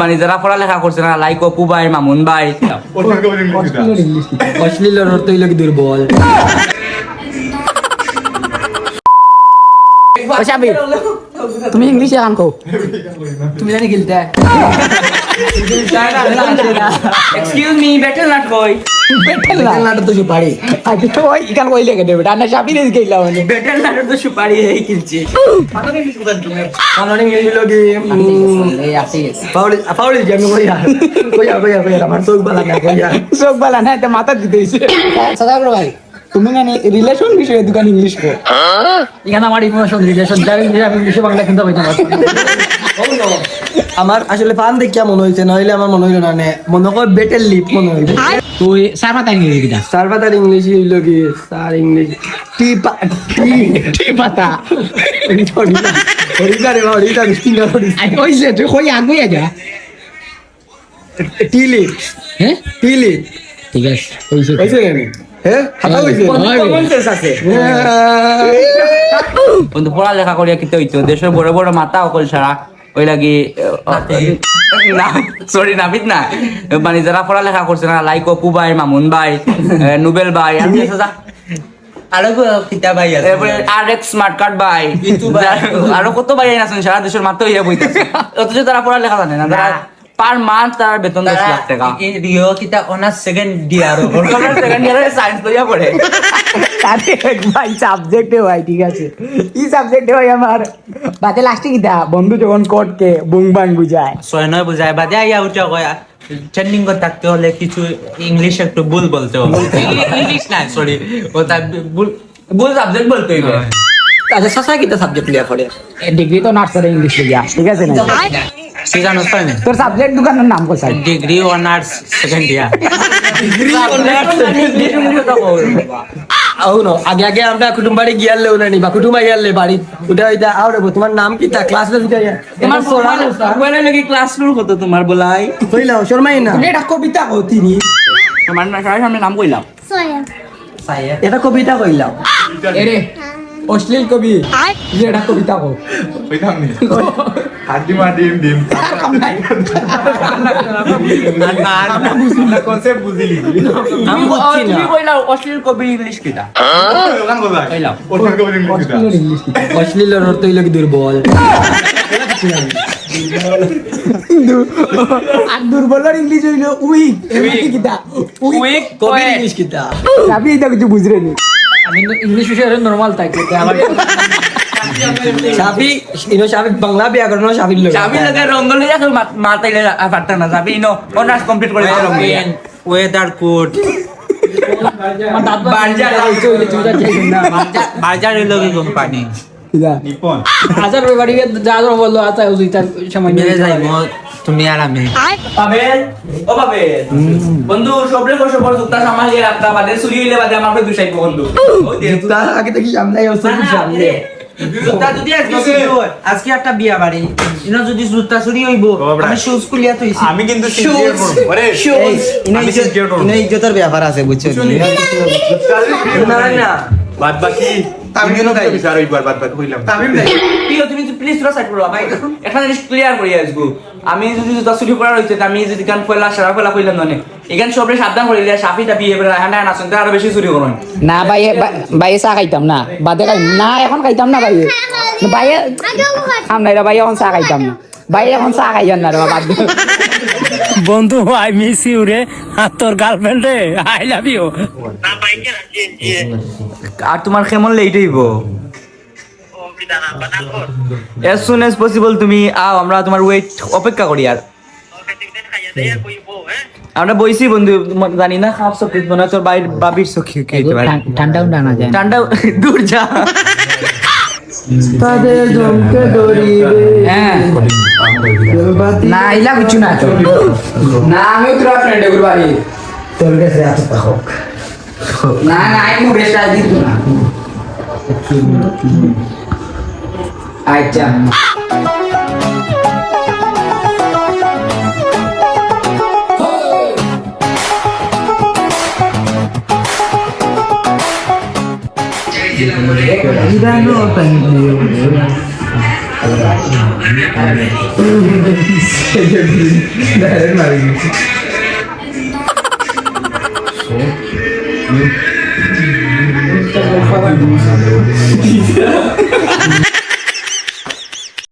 মানে যারা পড়ালেখা করছে না লাইক অপু ভাই মামুন ভাই। অশ্লীল অর্থ দুর্বল? ও তুমি ইংলিশে গান কও তুমি জানি গিলতে এক্সকিউজ মি বেটেল নাট কই বেটেল নাটক তো পারি আগে তো ওই ইকান কইলে কে দেবে ডানা সাবির এস গেইলা মানে। বেটেল নাট তো সুপারি এই কিলছে কারণ ইংলিশ হইল এই আসি পাউলি পাউলি যে আমি কইয়া। কইয়া কইয়া কইয়া আমার চোখ বালা না কইয়া। চোখ বালা না এটা মাথা দিতে ভাই তুমি মানে রিলেশন বিষয়ে দোকান ইংলিশ কো এখানে আমার ইমোশন রিলেশন যার ইংলিশ আমি ইংলিশে বাংলা কিন্তু হইতে আমার আসলে ফান দেখিয়া মনে হয়েছে নইলে আমার মনে হইল না নে মনে কর বেটের লিপ মনে হইল। তুই সার পাতা ইংরেজি কিটা পাতার ইংলিশ হইল কি? স্যার ইংলিশ টি টি টি পাতা। হরিদা রে হরিদা হরিদা হরিদা ওইছে তুই কই আগুই যা। টি লিপ হ্যাঁ? টি লিপ ঠিক আছে ওইছে হয়েছে বন্ধু পড়ালেখা করিয়া কিতে হইতো? দেশের বড় বড় মাথা অকল ছাড়া ওই লাগি না সরি নাবিদ না। মানে যারা পড়ালেখা করছে না লাইক অপু ভাই মামুন ভাই নুবেল ভাই আর কিতা ভাই আছেন? সারা দেশের মাত্র ইয়ে বইতেছে। অথচ তারা পড়ালেখা জানে না। পার মান্থ তার বেতন দশ লাখ টাকা। রিও কিতা অনার্স সেকেন্ড ডিয়ার সেকেন্ড ইয়ারে সায়েন্স লইয়া পড়ে। আরে ভাই সাবজেক্টে ভাই ঠিক আছে। কি সাবজেক্টে ভাই আমার? বাতে লাস্টে কি দা বন্ধু যখন কোর্টকে বুং বাং বুঝায়। ছয় নয় বুঝায় বাদে আইয়া উঠে কয়া ট্রেন্ডিং থাকতে হলে কিছু ইংলিশ একটু ভুল বলতে হবে। ইংলিশ না সরি ও তার ভুল ভুল সাবজেক্ট বলতে হইবে। আচ্ছা সাসা কিটা সাবজেক্ট লিয়া করে ডিগ্রি তো নার্সারি ইংলিশ লিয়া ঠিক আছে না? সেখানে পাই তোর সাবজেক্ট দোকানের নাম কোথায় ডিগ্রি অনার্স সেকেন্ড ইয়ার আও ন আগে আগে আমরা বাড়ি গিয়ালে উনানি বা কুটুম গিয়ালে বাড়ি। উঠা হইতা আও তোমার নাম কি? তা ক্লাস রে দিতে তোমার মোবাইলে নাকি ক্লাস শুরু হতো তোমার বলাই। কইলা শর্মাই না। এটা কবিতা কইতিনি তোমার না সবাই সামনে নাম কইলাম। এটা কবিতা কইলাম। এরে অশ্লীল কবি। যে এটা কবিতা কো হাড্ডি মা ডিম ডিম। না কইলাও অশ্লীল কবি ইংলিশ কবে ইংলিশ অশ্লীল ইংলিশ কিটা। অশ্লীলের অর্থ হইল কি দুর্বল? আর দুর্বলের ইংলিশ হইল উইক। কিতা উইক কবির ইংলিশ কিতা আমি এটা কিছু বুঝরে নি আমি তো ইংলিশ বিষয়ে নরমাল থাকি আমার সাবি ইনো সাবি বাংলা ব্যাকরণ সাবির লোক চাবি লাগে রঙ্গল লইয়া কেউ মাত- মাতাইলে পারতা না যাবি ইনো অনার্স কমপ্লিট করে রঙ্গল ওয়েদার কোড তুই যা কোম্পানি নিপন হাজার বাড়ি বলল আচ্ছা ওই সময় নিয়ে যাইব তুমি আর আমি। পাবেল ও পাবেল বন্ধু সবরে কো সবর জুতা সামালিয়ে রাখতা বাদে চুরি হইলে বাদে আমাকে দুসাইব বন্ধু। ও আগে থেকে সামনে আসছে সামনে? জুতা যদি আজকে চুরি হয়, আজকে একটা বিয়া বাড়ি। ইনো যদি জুতা চুরি হইব আমি শুজ খুলিয়া থইছি। আমি কিন্তু সিনজিয়ার করব আরে আমি সিনজিয়ার করব ইজ্জতের ব্যাপার আছে বুঝছ? না? না? বাদ বাকি তামিম নাই বিচার হইবার বাদ বাকি হইলাম। তামিম নাই প্রিয় তুমি প্লিজ তোরা সাইড করো ভাই। জিনিস ক্লিয়ার করি আসব আমি যদি জুতা চুরি করার হইছে তা আমি যদি গান ফেলা সারা ফেলা কইলাম না এখান সবরে সাবধান করে দিলে সাফি টাপি এবারে হান্ডা হান্ডা শুনতে আরও বেশি চুরি করুন না ভাই ভাই চা খাইতাম না বাদে খাই না এখন খাইতাম না ভাই। ভাই খাম নাই রে ভাই এখন চা খাইতাম না। ভাই এখন চা খাইয়ান না রে বাদ বন্ধু আই মিস ইউ রে। আর তোর গার্লফ্রেন্ড রে আই লাভ ইউ আর তোমার কেমন লেট হইব? As soon as possible তুমি আও আমরা তোমার ওয়েট অপেক্ষা করি আর। আমরা বইছি বন্ধু জানি না খাপ চকিত মনে হয় তোর বাইর বাবির চকি খেতে পারে। না যায় ঠান্ডা দূর যা। তাদের জমকে ধরিবে। হ্যাঁ। না ইলা কিছু না তো না আমি তোর ফ্রেন্ড এগুলো বাড়ি। তোর কাছে এত হোক। না না আমি মুড়ে দিত না। ai chà Gano tanjiro. Nereden var gitti? Tá bom falar disso.